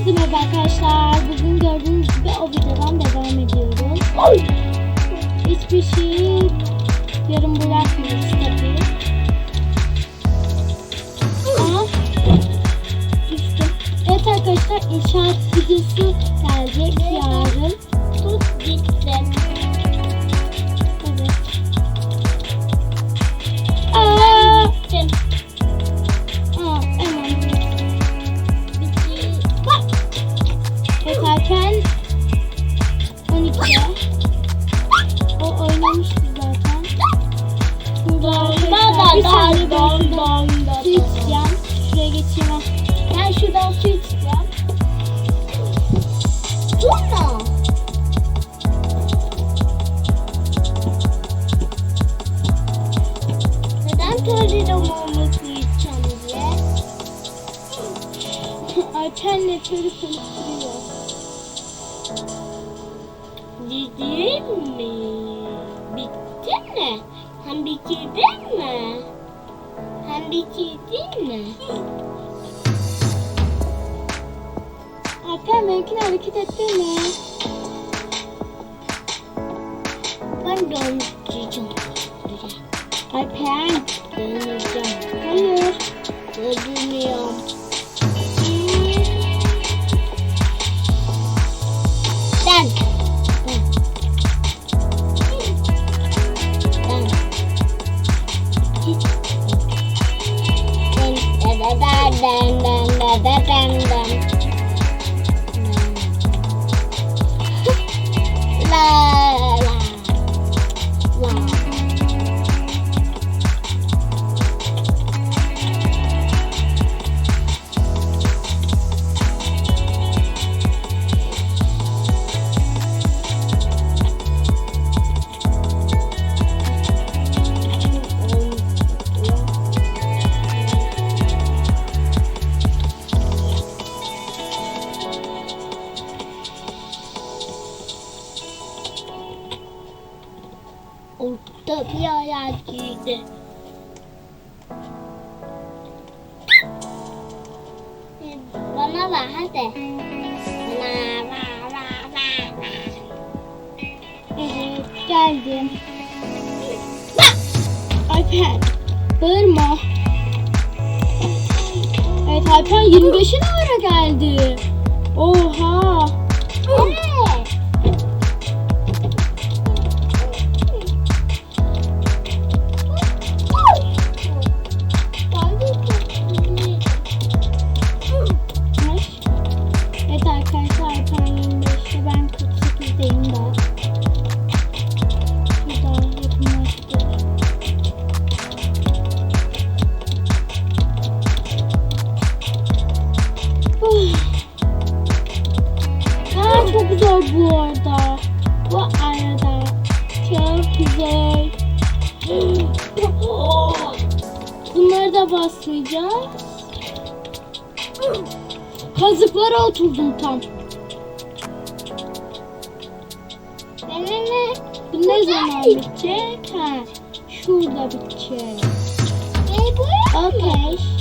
Herkese merhaba arkadaşlar. Bugün gördüğünüz gibi o videodan devam ediyoruz. Hiçbir şey yarım bırakmıyoruz tabii. Aa, düştüm. Evet arkadaşlar inşaat videosu gelecek yarın. Alternatörü konuşturuyor. Değil mi? Bitti mi? Hem bitirdin mi? Hem bitirdin mi? Alper benimkini hareket ettirme. Ben döneceğim. Alper. Döneceğim. Hayır. Dönüyorum. then Ver hadi. Ver ver ver ver. Evet geldim. Alper. Bağırma. Evet Alper 25'e ne ara geldi? Oha. Zor bu arada. Bu arada. Çok güzel. Bunları da basmayacağım. Kazıklara oturdum tam. Ne ne ne? Bu ne zaman bitecek? Ha, şurada bitecek. Okey.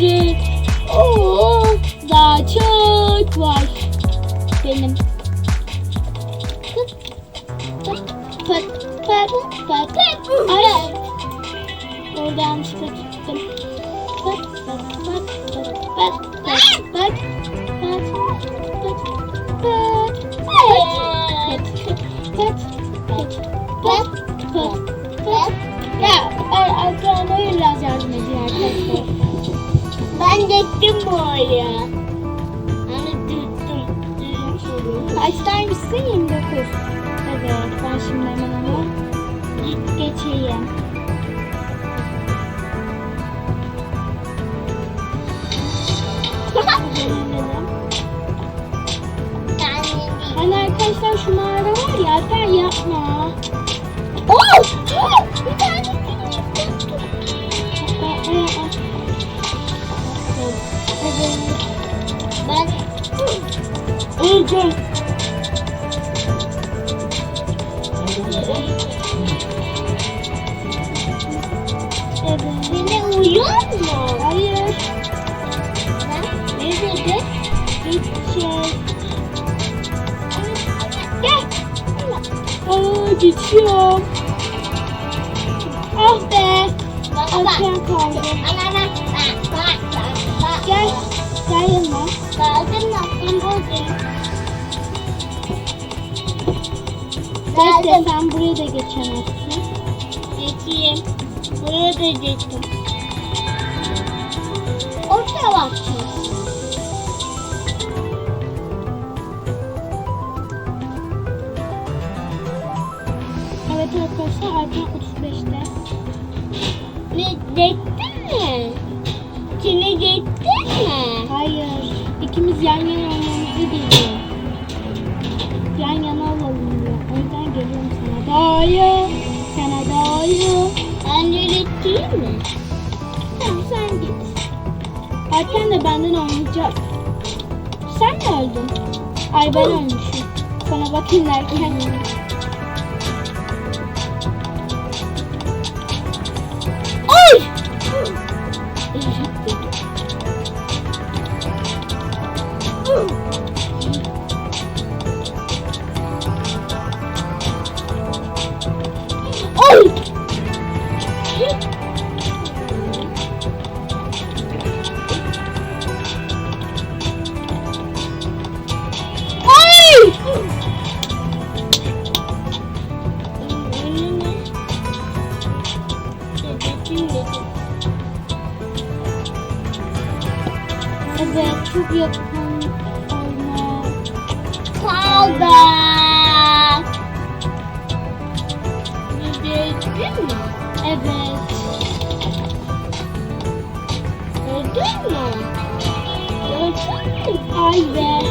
Sarı. Oo, daha çok var. Benim. Ay. Orada yanlışlıkla pıt, pıt, pıt, pıt, pıt, pıt, pıt, pıt, pıt, pıt, pıt. Ya, ar- arkadan öyle yardım edin arkadaşlar. Ben gittim buraya. Hani tuttum. Tuttum. Kaçtaymışsın? 29. Evet ben şimdi hemen onu git geçeyim. Hani arkadaşlar şu mağara var ya Alper yapma. Oh! Bir tane Ben. Evet. Beni uyuyor mu? Hayır. Ne dedi? Hiçbir şey. Gel. Aa, geçiyorum. Ah be. Bana bak. Alper kaldı. Ana Gel. Gel yanıma. Geldim. Ben buradayım. Bekle sen buraya da geçemezsin. Geçeyim. Buraya da geçtim. Ortaya bakacağım. Evet arkadaşlar Alper 35'te. Ne geçtin mi? Seni geçtin mi? Hayır. İkimiz yan yana olmamızı biliyor. Yan yana olalım diyor. O yüzden geliyorum sana. Doğru. Sana doğru. Ben de geçeyim mi? Tamam sen git. Alper de benden oynayacak. Sen mi öldün? Ay ben ölmüşüm. Sana bakayım derken. Oy! Oy! Çok yakın. Kaldı. Geçtin mi? Evet. Gördün mü? Gördün mü? Ay be.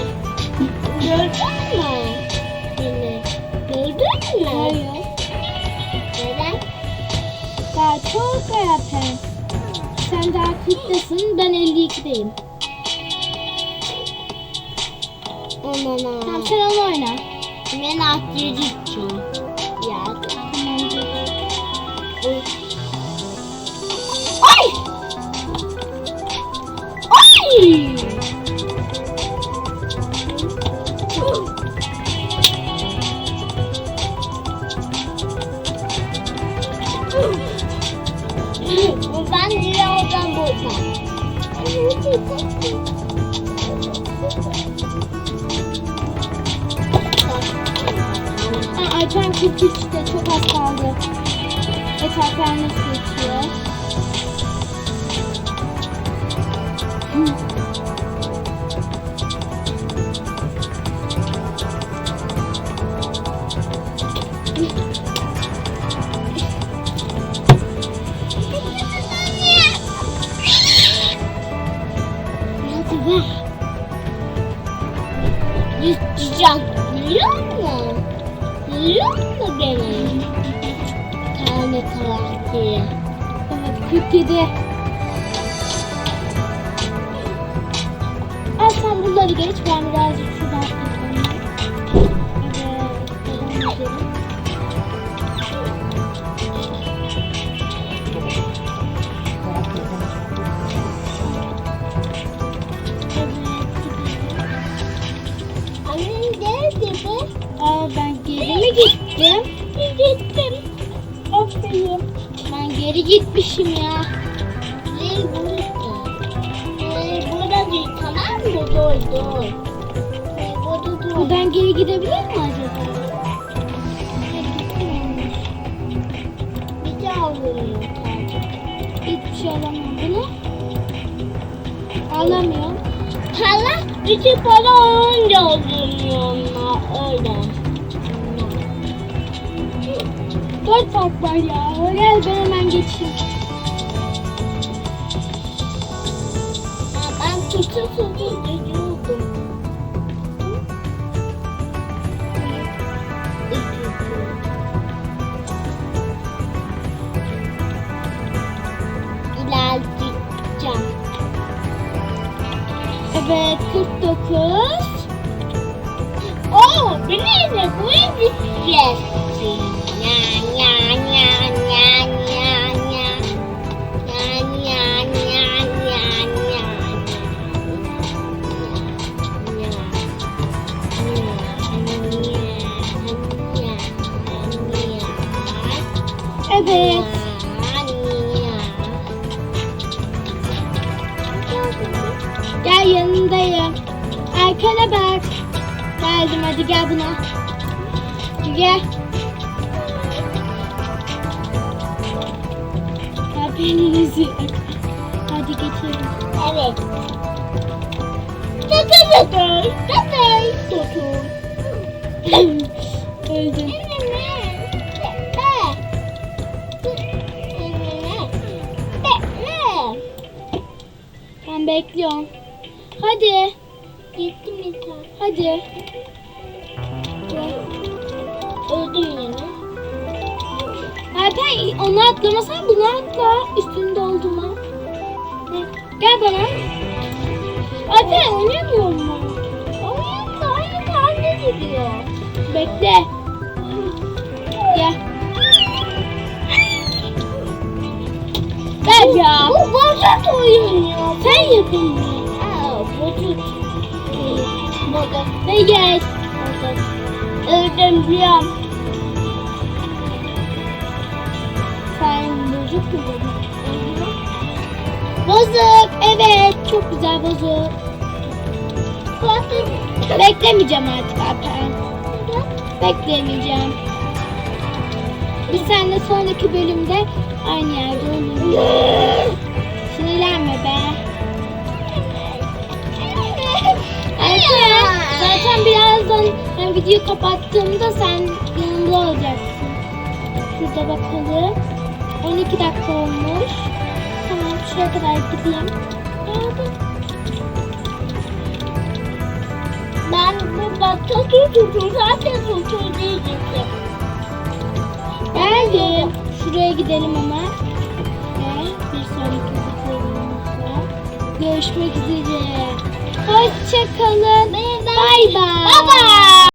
Gördün mü? Beni. Gördün mü? Hayır. Neden? Daha çok Alper. Sen daha 40'tasın ben 52'deyim. Tamam ha. sen onu oyna. Ben atlıya Ha, Alper 43'te çok az kaldı. Nasıl geçiyor? Hadi ver. Yüzeceğim. Biliyor musun? Biliyor musun beni? Tane karakteri. Evet 47. Al sen bunları geç ben birazcık devam edelim. Evet gitmişim ya. Zil burada. Ee, burada değil tamam mı? Dur dur. Ee, burada dur. Buradan geri gidebilir mi acaba? Bir daha vuruyor. Hiçbir şey alamam bunu. Alamıyorum. Para, bütün para olunca oluyor onlar öyle. Dört fark var ya. Gel ben hemen geçeyim. Ben tutu tutu duyuyordum. İlerleyeceğim. Evet 49. Oo, bu neydi? Bu gideceğiz. Ya Bak. Geldim hadi gel buna. Gel. Haberiniz yok. Hadi geçelim. Evet. Tata. Tata. Tata. Öldüm. Ben bekliyorum. Hadi. Gitti mi? Hadi. Öldüm yine. Alper onu atlamasan bunu atla. Üstünde olduğuma. Gel bana. Alper oynamıyor mu? Da aynı kendi gidiyor. Bekle. Gel. Gel ya. Bu bozuk oyun ya. Sen yapın. Bozuk. Ve. Bozuk. Öldüm biliyorum. Sen bozuk mu? Bozuk. Evet. Çok güzel. Bozuk. Beklemeyeceğim artık Alper. Beklemeyeceğim. Biz seninle sonraki bölümde aynı yerde oluruz. Sinirlenme be. Alper zaten birazdan ben videoyu kapattığımda sen yanımda olacaksın. Şurada bakalım. 12 dakika olmuş. Tamam şuraya kadar gideyim. Ben burada tutu tutu zaten tutu diyecektim. Geldim. Şuraya gidelim ama. Ve bir sonraki videomuzda görüşmek üzere. Hoşçakalın. Bay bay. Bye bye.